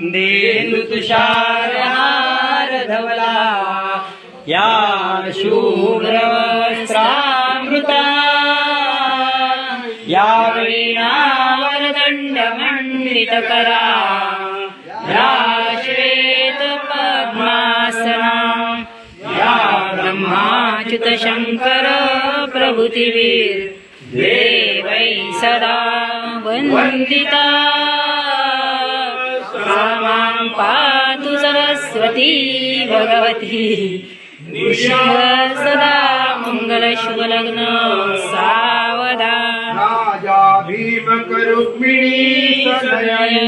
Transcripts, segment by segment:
देनु तुषार हार धवला या शूरवस्त्रामृता या वीणावर मंडित करा या श्वेत पद्मासना या ब्रह्माच्युत शंकर प्रभृतीवीर देवै सदा वन्दिता। मां पातु सरस्वती भगवती। सदा मङ्गलशुभलग्न सावधान राजा भीमक रुक्मिणी सदयी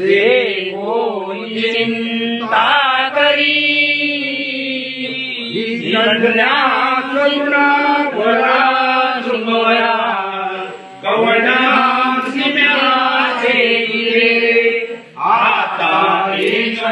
देवो चिंता करी। कन्या करुणा वरा रे एक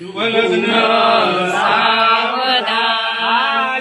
शुभ लग्न